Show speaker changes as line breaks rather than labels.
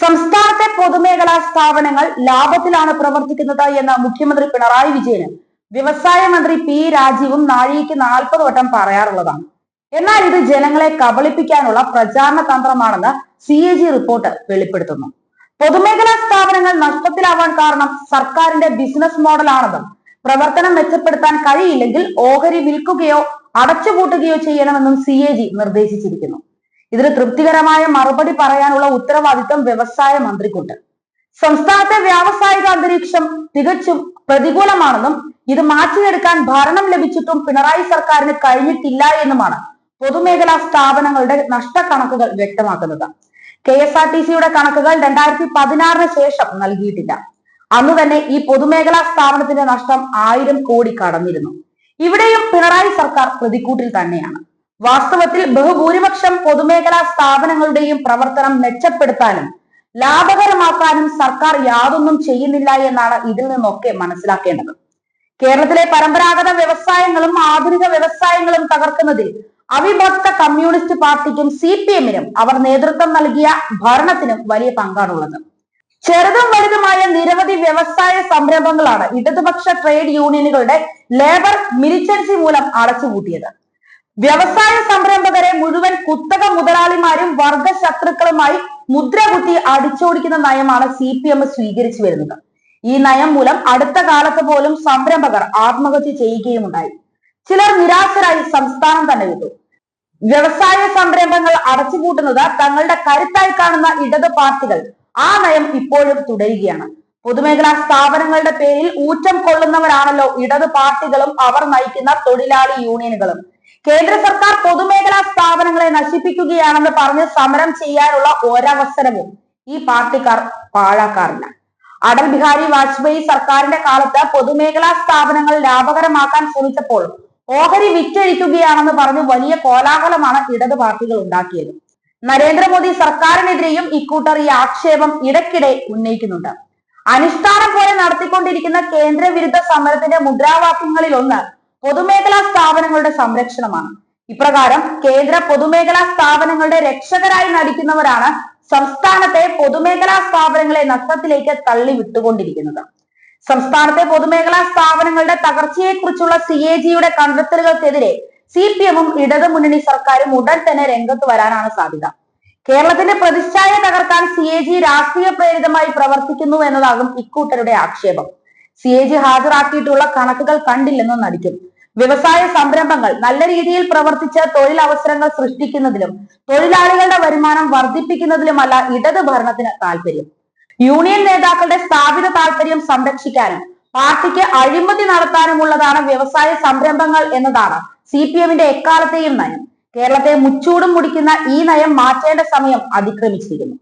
സംസ്ഥാനത്തെ പൊതുമേഖലാ സ്ഥാപനങ്ങൾ ലാഭത്തിലാണ് പ്രവർത്തിക്കുന്നത് എന്ന് മുഖ്യമന്ത്രി പിണറായി വിജയന് വ്യവസായ മന്ത്രി പി രാജീവും നാഴികയ്ക്ക് നാൽപ്പത് വട്ടം പറയാറുള്ളതാണ്. എന്നാൽ ഇത് ജനങ്ങളെ കബളിപ്പിക്കാനുള്ള പ്രചാരണ തന്ത്രമാണെന്ന് സി എ ജി റിപ്പോർട്ട് വെളിപ്പെടുത്തുന്നു. പൊതുമേഖലാ സ്ഥാപനങ്ങൾ നഷ്ടത്തിലാവാൻ കാരണം സർക്കാരിന്റെ ബിസിനസ് മോഡലാണെന്നും പ്രവർത്തനം മെച്ചപ്പെടുത്താൻ കഴിയില്ലെങ്കിൽ ഓഹരി വിൽക്കുകയോ അടച്ചുപൂട്ടുകയോ ചെയ്യണമെന്നും സി നിർദ്ദേശിച്ചിരിക്കുന്നു. ഇതിന് തൃപ്തികരമായ മറുപടി പറയാനുള്ള ഉത്തരവാദിത്തം വ്യവസായ മന്ത്രിക്കുണ്ട്. സംസ്ഥാനത്തെ വ്യാവസായിക അന്തരീക്ഷം തികച്ചും പ്രതികൂലമാണെന്നും ഇത് മാറ്റിയെടുക്കാൻ ഭരണം ലഭിച്ചിട്ടും പിണറായി സർക്കാരിന് കഴിഞ്ഞിട്ടില്ല എന്നുമാണ് പൊതുമേഖലാ സ്ഥാപനങ്ങളുടെ നഷ്ടക്കണക്കുകൾ വ്യക്തമാക്കുന്നത്. കെ എസ് ആർ ടി സിയുടെ കണക്കുകൾ രണ്ടായിരത്തി പതിനാറിന് ശേഷം നൽകിയിട്ടില്ല. അന്ന് തന്നെ ഈ പൊതുമേഖലാ സ്ഥാപനത്തിന്റെ നഷ്ടം ആയിരം കോടി കടന്നിരുന്നു. ഇവിടെയും പിണറായി സർക്കാർ പ്രതിക്കൂട്ടിൽ തന്നെയാണ്. വാസ്തവത്തിൽ ബഹുഭൂരിപക്ഷം പൊതുമേഖലാ സ്ഥാപനങ്ങളുടെയും പ്രവർത്തനം മെച്ചപ്പെടുത്താനും ലാഭകരമാക്കാനും സർക്കാർ യാതൊന്നും ചെയ്യുന്നില്ല എന്നാണ് ഇതിൽ നിന്നൊക്കെ മനസ്സിലാക്കേണ്ടത്. കേരളത്തിലെ പരമ്പരാഗത വ്യവസായങ്ങളും ആധുനിക വ്യവസായങ്ങളും തകർക്കുന്നതിൽ അവിഭക്ത കമ്മ്യൂണിസ്റ്റ് പാർട്ടിക്കും സി പി എമ്മിനും അവർ നേതൃത്വം നൽകിയ ഭരണത്തിനും വലിയ പങ്കാണുള്ളത്. ചെറുതും വലുതുമായ നിരവധി വ്യവസായ സംരംഭങ്ങളാണ് ഇടതുപക്ഷ ട്രേഡ് യൂണിയനുകളുടെ ലേബർ മിലിറ്റൻസി മൂലം അടച്ചുപൂട്ടിയത്. വ്യവസായ സംരംഭകരെ മുഴുവൻ കുത്തക മുതലാളിമാരും വർഗ ശത്രുക്കളുമായി മുദ്ര കുത്തി അടിച്ചോടിക്കുന്ന നയമാണ് സി പി എം സ്വീകരിച്ചു വരുന്നത്. ഈ നയം മൂലം അടുത്ത കാലത്ത് പോലും സംരംഭകർ ആത്മഹത്യ ചെയ്യുകയുമുണ്ടായി ചിലർ നിരാശരായി സംസ്ഥാനം തന്നെ വിട്ടു. വ്യവസായ സംരംഭങ്ങൾ അടച്ചുപൂട്ടുന്നത് തങ്ങളുടെ കരുത്തായി കാണുന്ന ഇടത് പാർട്ടികൾ. ആ നയം ഇപ്പോഴും തുടരുകയാണ്. പൊതുമേഖലാ സ്ഥാപനങ്ങളുടെ പേരിൽ ഊറ്റം കൊള്ളുന്നവരാണല്ലോ ഇടത് പാർട്ടികളും അവർ നയിക്കുന്ന തൊഴിലാളി യൂണിയനുകളും. കേന്ദ്ര സർക്കാർ പൊതുമേഖലാ സ്ഥാപനങ്ങളെ നശിപ്പിക്കുകയാണെന്ന് പറഞ്ഞ് സമരം ചെയ്യാനുള്ള ഒരവസരവും ഈ പാർട്ടിക്കാർ പാഴാക്കാറില്ല. അടൽ ബിഹാരി വാജ്പേയി സർക്കാരിന്റെ കാലത്ത് പൊതുമേഖലാ സ്ഥാപനങ്ങൾ ലാഭകരമാക്കാൻ ശ്രമിച്ചപ്പോൾ ഓഹരി വിറ്റഴിക്കുകയാണെന്ന് പറഞ്ഞ് വലിയ കോലാഹലമാണ് ഇടത് പാർട്ടികൾ ഉണ്ടാക്കിയത്. നരേന്ദ്രമോദി സർക്കാരിനെതിരെയും ഇക്കൂട്ടർ ഈ ആക്ഷേപം ഇടയ്ക്കിടെ ഉന്നയിക്കുന്നുണ്ട്. അനുഷ്ഠാനം പോലെ നടത്തിക്കൊണ്ടിരിക്കുന്ന കേന്ദ്ര വിരുദ്ധ സമരത്തിന്റെ മുദ്രാവാക്യങ്ങളിൽ ഒന്ന് പൊതുമേഖലാ സ്ഥാപനങ്ങളുടെ സംരക്ഷണമാണ്. ഇപ്രകാരം കേന്ദ്ര പൊതുമേഖലാ സ്ഥാപനങ്ങളുടെ രക്ഷകരായി നടിക്കുന്നവരാണ് സംസ്ഥാനത്തെ പൊതുമേഖലാ സ്ഥാപനങ്ങളെ നഷ്ടത്തിലേക്ക് തള്ളി വിട്ടുകൊണ്ടിരിക്കുന്നത് സംസ്ഥാനത്തെ പൊതുമേഖലാ സ്ഥാപനങ്ങളുടെ തകർച്ചയെക്കുറിച്ചുള്ള സി എ ജിയുടെ കണ്ടെത്തലുകൾക്കെതിരെ സി പി എമ്മും ഇടതുമുന്നണി സർക്കാരും ഉടൻ തന്നെ രംഗത്ത് വരാനാണ് സാധ്യത. കേരളത്തിന്റെ പ്രതിച്ഛായ തകർക്കാൻ സി എ ജി രാഷ്ട്രീയ പ്രേരിതമായി പ്രവർത്തിക്കുന്നു എന്നതാകും ഇക്കൂട്ടരുടെ ആക്ഷേപം. സി എ ജി ഹാജരാക്കിയിട്ടുള്ള കണക്കുകൾ കണ്ടില്ലെന്ന് നടിക്കും. വ്യവസായ സംരംഭങ്ങൾ നല്ല രീതിയിൽ പ്രവർത്തിച്ച് തൊഴിലവസരങ്ങൾ സൃഷ്ടിക്കുന്നതിലും തൊഴിലാളികളുടെ വരുമാനം വർദ്ധിപ്പിക്കുന്നതിലുമല്ല ഇടത് ഭരണത്തിന് താല്പര്യം യൂണിയൻ നേതാക്കളുടെ സ്ഥാപിത താല്പര്യം സംരക്ഷിക്കാനും പാർട്ടിക്ക് അഴിമതി നടത്താനുമുള്ളതാണ് വ്യവസായ സംരംഭങ്ങൾ എന്നതാണ് സി പി എമ്മിന്റെ എക്കാലത്തെയും നയം. കേരളത്തെ മുച്ചൂടും മുടിക്കുന്ന ഈ നയം മാറ്റേണ്ട സമയം അതിക്രമിച്ചിരിക്കുന്നു.